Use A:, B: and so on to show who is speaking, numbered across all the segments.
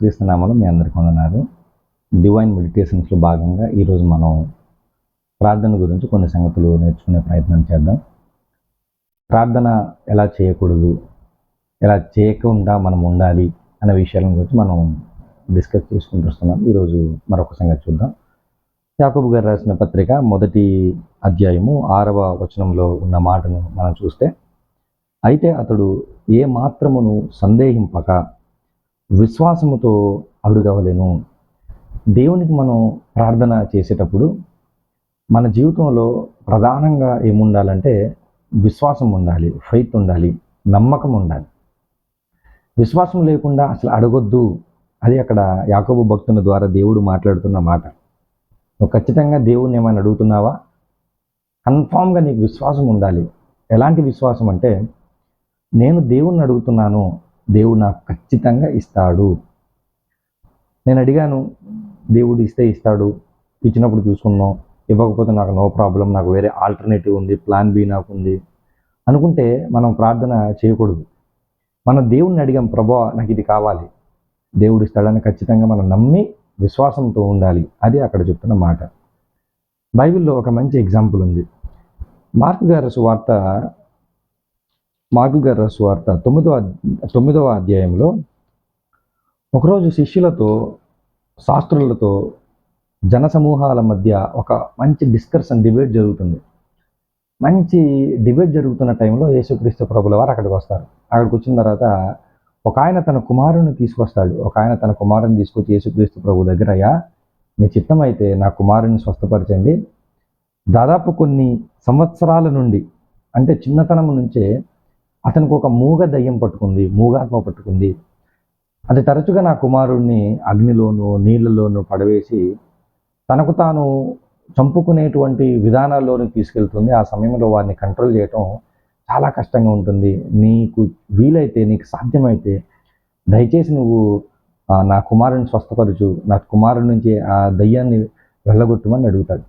A: యేసుక్రీస్తు నామంలో మీ అందరికీ ఉన్నారు డివైన్ మెడిటేషన్స్లో భాగంగా ఈరోజు మనం ప్రార్థన గురించి కొన్ని సంగతులు నేర్చుకునే ప్రయత్నం చేద్దాం. ప్రార్థన ఎలా చేయకూడదు ఎలా చేయకుండా మనం ఉండాలి అనే విషయాల గురించి మనం డిస్కస్ చేసుకుంటూ వస్తున్నాం. ఈరోజు మరొక సంగతి చూద్దాం. యాకబు గారు రాసిన పత్రిక మొదటి అధ్యాయము ఆరవ వచనంలో ఉన్న మాటను మనం చూస్తే అయితే అతడు ఏ మాత్రమును సందేహింపక విశ్వాసముతో అడుగవలేను. దేవునికి మనం ప్రార్థన చేసేటప్పుడు మన జీవితంలో ప్రధానంగా ఏముండాలంటే విశ్వాసం ఉండాలి ఫైత్ ఉండాలి నమ్మకం ఉండాలి. విశ్వాసం లేకుండా అసలు అడగొద్దు. అది అక్కడ యాకోబు భక్తుని ద్వారా దేవుడు మాట్లాడుతున్న మాట. నువ్వు ఖచ్చితంగా దేవుడిని ఏమైనా అడుగుతున్నావా? కన్ఫామ్గా నీకు విశ్వాసం ఉండాలి. ఎలాంటి విశ్వాసం అంటే నేను దేవుణ్ణి అడుగుతున్నాను దేవుడు నాకు ఖచ్చితంగా ఇస్తాడు. నేను అడిగాను దేవుడు ఇస్తే ఇస్తాడు? ఇచ్చినప్పుడు చూసుకుందాం. ఇవ్వకపోతే నాకు నో ప్రాబ్లం నాకు వేరే ఆల్టర్నేటివ్ ఉంది ప్లాన్ బి నాకు ఉంది. అనుకుంటే మనం ప్రార్థన చేయకూడదు. మనం దేవుణ్ణి అడిగాం ప్రభా నాకు ఇది కావాలి. దేవుడు ఇస్తాడని ఖచ్చితంగా మనం నమ్మి విశ్వాసంతో ఉండాలి. అది అక్కడ చెప్తున్న మాట. బైబిల్లో ఒక మంచి ఎగ్జాంపుల్ ఉంది. మార్క్ గారి సువార్త మార్కు గారి సువార్త తొమ్మిదవ తొమ్మిదవ అధ్యాయంలో ఒకరోజు శిష్యులతో శాస్త్రులతో జనసమూహాల మధ్య ఒక మంచి డిస్కషన్ డిబేట్ జరుగుతుంది. మంచి డిబేట్ జరుగుతున్న టైంలో యేసుక్రీస్తు ప్రభుల వారు అక్కడికి వస్తారు. అక్కడికి వచ్చిన తర్వాత ఒక ఆయన తన కుమారుని తీసుకొస్తాడు. ఒక ఆయన తన కుమారుని తీసుకొచ్చి యేసుక్రీస్తు ప్రభు దగ్గర అయ్యా మీ చిత్తం అయితే నా కుమారుని స్వస్థపరచండి. దాదాపు కొన్ని సంవత్సరాల నుండి అంటే చిన్నతనం నుంచే అతనికి ఒక మూగ దయ్యం పట్టుకుంది మూగాత్మ పట్టుకుంది. అది తరచుగా నా కుమారుణ్ణి అగ్నిలోను నీళ్ళలోనూ పడవేసి తనకు తాను చంపుకునేటువంటి విధానాల్లోనూ తీసుకెళ్తుంది. ఆ సమయంలో వారిని కంట్రోల్ చేయటం చాలా కష్టంగా ఉంటుంది. నీకు వీలైతే నీకు సాధ్యమైతే దయచేసి నువ్వు నా కుమారుని స్వస్థపరచు. నా కుమారుడి నుంచి ఆ దయ్యాన్ని వెళ్ళగొట్టమని అడుగుతాడు.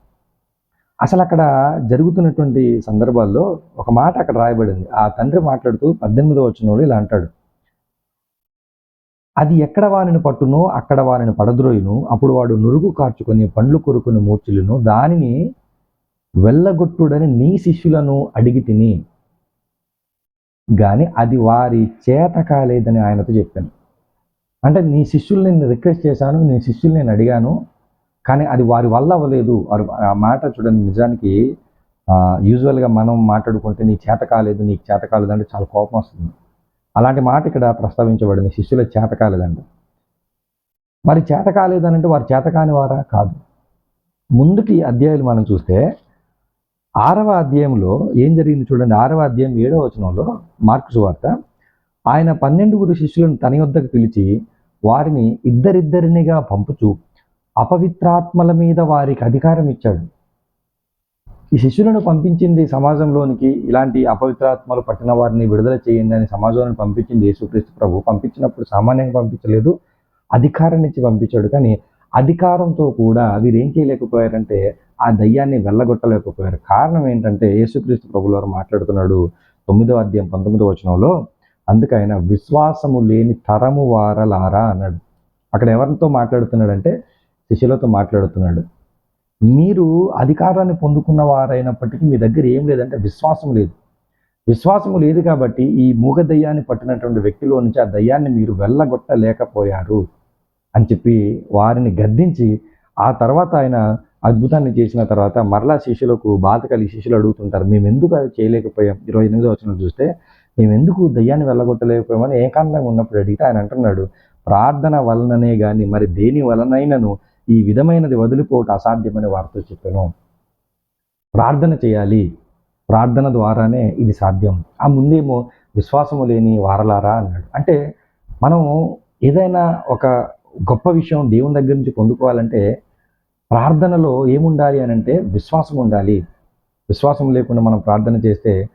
A: అసలు అక్కడ జరుగుతున్నటువంటి సందర్భాల్లో ఒక మాట అక్కడ రాయబడింది. ఆ తండ్రి మాట్లాడుతూ పద్దెనిమిదో వచ్చినోడు ఇలా అంటాడు. అది ఎక్కడ వానిని పట్టునో అక్కడ వానిని పడద్రోయును. అప్పుడు వాడు నురుగు కార్చుకొని పండ్లు కొరుకుని మూర్చులను. దానిని వెళ్ళగొట్టుడని నీ శిష్యులను అడిగి తిని. కానీ అది వారి చేత కాలేదని ఆయనతో చెప్పాను. అంటే నీ శిష్యుల్ని నేను రిక్వెస్ట్ చేశాను నీ శిష్యుల్ని నేను అడిగాను. కానీ అది వారి వల్ల అవ్వలేదు. వారు ఆ మాట చూడండి నిజానికి యూజువల్గా మనం మాట్లాడుకుంటే నీ చేత కాలేదు నీకు చేత కాలేదు అంటే చాలా కోపం వస్తుంది. అలాంటి మాట ఇక్కడ ప్రస్తావించబడింది శిష్యుల చేత కాలేదంట. మరి చేత కాలేదనంటే వారు చేత కాని వారా? కాదు. ముందుకి అధ్యాయులు మనం చూస్తే ఆరవ అధ్యాయంలో ఏం జరిగింది చూడండి ఆరవ అధ్యాయం ఏడవ వచనంలో మార్కు సువార్త ఆయన పన్నెండుగురు శిష్యులను తన యొద్దకు పిలిచి వారిని ఇద్దరిద్దరినిగా పంపుచు అపవిత్రాత్మల మీద వారికి అధికారం ఇచ్చాడు. ఈ శిష్యులను పంపించింది సమాజంలోనికి ఇలాంటి అపవిత్రాత్మలు పట్టిన వారిని విడుదల చేయండి అని సమాజంలో పంపించింది యేసుక్రీస్తు ప్రభు. పంపించినప్పుడు సామాన్యంగా పంపించలేదు అధికారం నుంచి పంపించాడు. కానీ అధికారంతో కూడా వీరు ఏం చేయలేకపోయారంటే ఆ దయ్యాన్ని వెళ్ళగొట్టలేకపోయారు. కారణం ఏంటంటే యేసుక్రీస్తు ప్రభుల వారు మాట్లాడుతున్నాడు తొమ్మిదో అధ్యాయం పంతొమ్మిదో వచనంలో అందుకైనా విశ్వాసము లేని తరము వారలారా అన్నాడు. అక్కడ ఎవరితో మాట్లాడుతున్నాడంటే శిష్యులతో మాట్లాడుతున్నాడు. మీరు అధికారాన్ని పొందుకున్న వారైనప్పటికీ మీ దగ్గర ఏం లేదంటే విశ్వాసం లేదు. విశ్వాసము లేదు కాబట్టి ఈ మూగ దయ్యాన్ని పట్టినటువంటి వ్యక్తిలో నుంచి ఆ దయ్యాన్ని మీరు వెళ్ళగొట్టలేకపోయారు అని చెప్పి వారిని గద్దించి ఆ తర్వాత ఆయన అద్భుతాన్ని చేసిన తర్వాత మరలా శిష్యులకు బాధ కలిగి శిష్యులు అడుగుతుంటారు మేము ఎందుకు అది చేయలేకపోయాం? ఇరవై ఎనిమిదో వచ్చిన చూస్తే మేము ఎందుకు దయ్యాన్ని వెళ్ళగొట్టలేకపోయామని ఏకాంతంగా ఉన్నప్పుడు అడిగితే ఆయన అంటున్నాడు ప్రార్థన వలననే కానీ మరి దేని వలనైనను ఈ విధమైనది వదులుకోవటం అసాధ్యమని వారితో చెప్పాను. ప్రార్థన చేయాలి. ప్రార్థన ద్వారానే ఇది సాధ్యం. ఆ ముందేమో విశ్వాసము లేని వారలారా అన్నాడు. అంటే మనం ఏదైనా ఒక గొప్ప విషయం దేవుని దగ్గర నుంచి పొందుకోవాలంటే ప్రార్థనలో ఏముండాలి అని అంటే విశ్వాసం ఉండాలి. విశ్వాసం లేకుండా మనం ప్రార్థన చేస్తే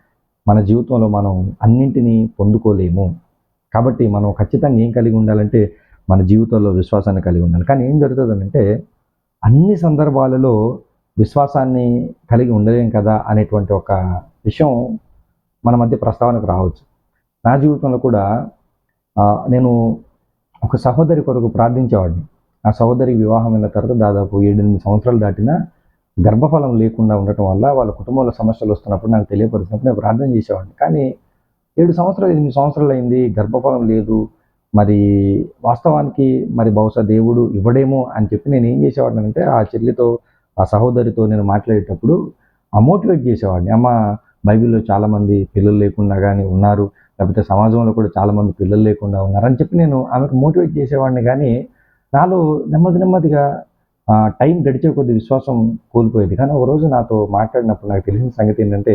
A: మన జీవితంలో మనం అన్నింటినీ పొందుకోలేము. కాబట్టి మనం ఖచ్చితంగా ఏం కలిగి ఉండాలంటే మన జీవితంలో విశ్వాసాన్ని కలిగి ఉండాలి. కానీ ఏం జరుగుతుందంటే అన్ని సందర్భాలలో విశ్వాసాన్ని కలిగి ఉండలేం కదా అనేటువంటి ఒక విషయం మన మధ్య ప్రస్తావనకు రావచ్చు. నా జీవితంలో కూడా నేను ఒక సహోదరి కొరకు ప్రార్థించేవాడిని. ఆ సహోదరి వివాహం అయిన తర్వాత దాదాపు ఏడెనిమిది సంవత్సరాలు దాటినా గర్భఫలం లేకుండా ఉండటం వల్ల వాళ్ళ కుటుంబంలో సమస్యలు వస్తున్నప్పుడు నాకు తెలియపరిచినప్పుడు నేను ప్రార్థన చేసేవాడిని. కానీ ఏడు సంవత్సరాలు ఎనిమిది సంవత్సరాలు అయింది గర్భఫలం లేదు మరి వాస్తవానికి మరి బహుశా దేవుడు ఇవ్వడేమో అని చెప్పి నేను ఏం చేసేవాడిని అంటే ఆ చెల్లితో ఆ సహోదరితో నేను మాట్లాడేటప్పుడు ఆ మోటివేట్ చేసేవాడిని. అమ్మ బైబిల్లో చాలామంది పిల్లలు లేకుండా కానీ ఉన్నారు. లేకపోతే సమాజంలో కూడా చాలామంది పిల్లలు లేకుండా ఉన్నారు అని చెప్పి నేను ఆమెకు మోటివేట్ చేసేవాడిని. కానీ నాలో నెమ్మది నెమ్మదిగా టైం గడిచే కొద్ది విశ్వాసం కోల్పోయేది. కానీ ఒక రోజు నాతో మాట్లాడినప్పుడు నాకు తెలిసిన సంగతి ఏంటంటే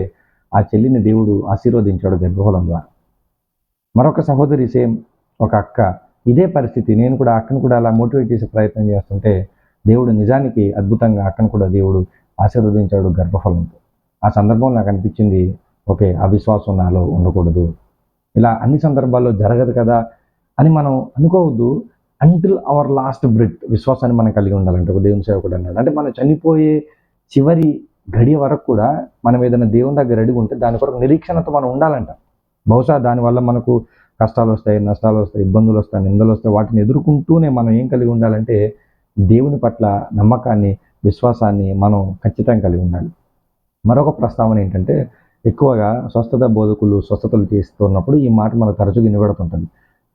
A: ఆ చెల్లిని దేవుడు ఆశీర్వదించాడు గర్భఫలం ద్వారా. మరొక సహోదరి సేమ్ ఒక అక్క. ఇదే పరిస్థితి. నేను కూడా అక్కను కూడా అలా మోటివేట్ చేసే ప్రయత్నం చేస్తుంటే దేవుడు నిజానికి అద్భుతంగా అక్కను కూడా దేవుడు ఆశీర్వదించాడు గర్భఫలంతో. ఆ సందర్భంలో నాకు అనిపించింది ఓకే అవిశ్వాసం నాలో ఉండకూడదు. ఇలా అన్ని సందర్భాల్లో జరగదు కదా అని మనం అనుకోవద్దు. అంటిల్ అవర్ లాస్ట్ బ్రెత్ విశ్వాసాన్ని మనం కలిగి ఉండాలంటే ఒక దేవుని సేవకుడు అన్నాడు. అంటే మనం చనిపోయే చివరి గడియ వరకు కూడా మనం ఏదైనా దేవుని దగ్గర అడిగి ఉంటే దాని కొరకు నిరీక్షణతో మనం ఉండాలంట. బహుశా దానివల్ల మనకు కష్టాలు వస్తాయి నష్టాలు వస్తాయి ఇబ్బందులు వస్తాయి నిందలు వస్తాయి వాటిని ఎదుర్కొంటూనే మనం ఏం కలిగి ఉండాలంటే దేవుని పట్ల నమ్మకాన్ని విశ్వాసాన్ని మనం ఖచ్చితంగా కలిగి ఉండాలి. మరొక ప్రస్తావన ఏంటంటే ఎక్కువగా స్వస్థత బోధకులు స్వస్థతలు చేస్తున్నప్పుడు ఈ మాట మనకు తరచుగా వినబడుతుంటుంది.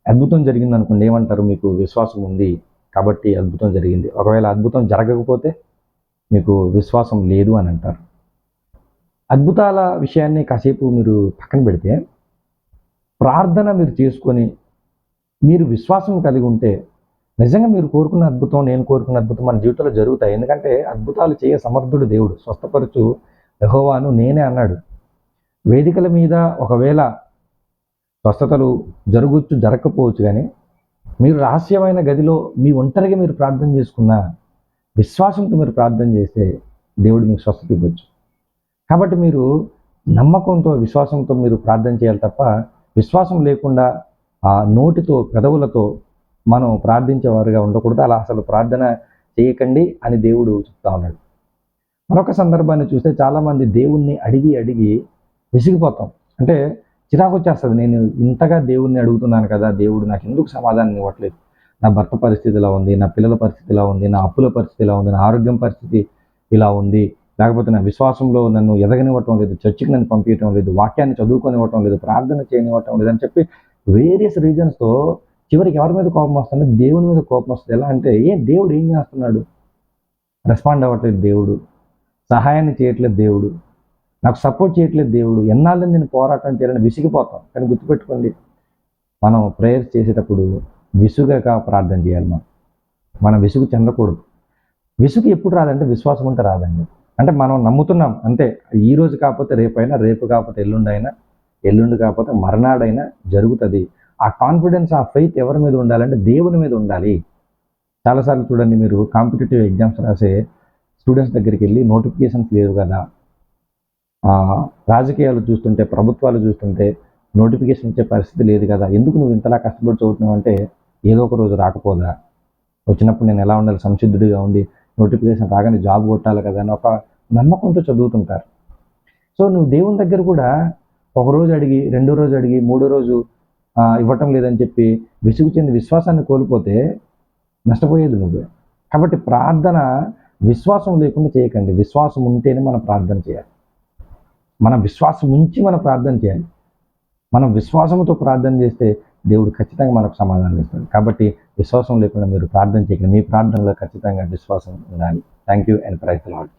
A: అద్భుతం జరిగింది అనుకోండి ఏమంటారు? మీకు విశ్వాసం ఉంది కాబట్టి అద్భుతం జరిగింది. ఒకవేళ అద్భుతం జరగకపోతే మీకు విశ్వాసం లేదు అని అంటారు. అద్భుతాల విషయాన్ని కాసేపు మీరు పక్కన పెడితే ప్రార్థన మీరు చేసుకొని మీరు విశ్వాసం కలిగి ఉంటే నిజంగా మీరు కోరుకున్న అద్భుతం నేను కోరుకున్న అద్భుతం మన జీవితంలో జరుగుతాయి. ఎందుకంటే అద్భుతాలు చేయ సమర్థుడు దేవుడు. స్వస్థపరచు యహోవాను నేనే అన్నాడు. వేదికల మీద ఒకవేళ స్వస్థతలు జరగచ్చు జరగకపోవచ్చు కానీ మీరు రహస్యమైన గదిలో మీ ఒంటరిగా మీరు ప్రార్థన చేసుకున్న విశ్వాసంతో మీరు ప్రార్థన చేస్తే దేవుడు మీకు స్వస్థత ఇవ్వచ్చు. కాబట్టి మీరు నమ్మకంతో విశ్వాసంతో మీరు ప్రార్థన చేయాలి తప్ప విశ్వాసం లేకుండా ఆ నోటితో పెదవులతో మనం ప్రార్థించేవారుగా ఉండకూడదు. అలా అసలు ప్రార్థన చేయకండి అని దేవుడు చెప్తా ఉన్నాడు. మరొక సందర్భాన్ని చూస్తే చాలామంది దేవుణ్ణి అడిగి అడిగి విసిగిపోతాం. అంటే చిరాకు వచ్చేస్తుంది. నేను ఇంతగా దేవుణ్ణి అడుగుతున్నాను కదా దేవుడు నాకు ఎందుకు సమాధానం ఇవ్వట్లేదు? నా భర్త పరిస్థితి ఇలా ఉంది నా పిల్లల పరిస్థితి ఇలా ఉంది నా అప్పుల పరిస్థితి ఇలా ఉంది నా ఆరోగ్యం పరిస్థితి ఇలా ఉంది లేకపోతే నా విశ్వాసంలో నన్ను ఎదగనివ్వటం లేదు చర్చికి నన్ను పంపించడం లేదు వాక్యాన్ని చదువుకొనివ్వటం లేదు ప్రార్థన చేయనివ్వటం లేదు అని చెప్పి వేరియస్ రీజన్స్తో చివరికి ఎవరి మీద కోపం వస్తుంది? దేవుని మీద కోపం వస్తుంది. ఎలా అంటే ఏ దేవుడు ఏం చేస్తున్నాడు? రెస్పాండ్ అవ్వట్లేదు దేవుడు. సహాయాన్ని చేయట్లేదు దేవుడు. నాకు సపోర్ట్ చేయట్లేదు దేవుడు. ఎన్నాళ్ళని నేను పోరాటం చేయాలని విసిగిపోతాం. కానీ గుర్తుపెట్టుకోండి మనం ప్రేయర్స్ చేసేటప్పుడు విసుగక ప్రార్థన చేయాలి మనం. మనం విసుగు చెందకూడదు. విసుగు ఎప్పుడు రాదంటే విశ్వాసం ఉంటే రాదండి. అంటే మనం నమ్ముతున్నాం అంతే. ఈ రోజు కాకపోతే రేపైనా రేపు కాకపోతే ఎల్లుండి అయినా ఎల్లుండి కాకపోతే మర్నాడైనా జరుగుతుంది. ఆ కాన్ఫిడెన్స్ ఆ ఫెయిత్ ఎవరి మీద ఉండాలంటే దేవుని మీద ఉండాలి. చాలాసార్లు చూడండి మీరు కాంపిటేటివ్ ఎగ్జామ్స్ రాసే స్టూడెంట్స్ దగ్గరికి వెళ్ళి నోటిఫికేషన్స్ లేవు కదా. రాజకీయాలు చూస్తుంటే ప్రభుత్వాలు చూస్తుంటే నోటిఫికేషన్ ఇచ్చే పరిస్థితి లేదు కదా. ఎందుకు నువ్వు ఇంతలా కష్టపడి చదువుతున్నావు అంటే ఏదో ఒక రోజు రాకపోదా? వచ్చినప్పుడు నేను ఎలా ఉండాలి? సంసిద్ధుడిగా ఉండి నోటిఫికేషన్ రాగానే జాబ్ కొట్టాలి కదా అని ఒక నమ్మకంతో చదువుతుంటారు. సో నువ్వు దేవుని దగ్గర కూడా ఒక రోజు అడిగి రెండో రోజు అడిగి మూడో రోజు ఇవ్వటం లేదని చెప్పి విసుగు చెంది విశ్వాసాన్ని కోల్పోతే నష్టపోయేది నువ్వే. కాబట్టి ప్రార్థన విశ్వాసం లేకుండా చేయకండి. విశ్వాసం ఉంటేనే మనం ప్రార్థన చేయాలి. మన విశ్వాసం ఉంచి మనం ప్రార్థన చేయాలి. మనం విశ్వాసంతో ప్రార్థన చేస్తే దేవుడు ఖచ్చితంగా మనకు సమాధానం ఇస్తాడు. కాబట్టి విశ్వాసం లేకుండా మీరు ప్రార్థన చేయకండి. మీ ప్రార్థనలో ఖచ్చితంగా విశ్వాసం ఉండాలి. Thank you and praise lord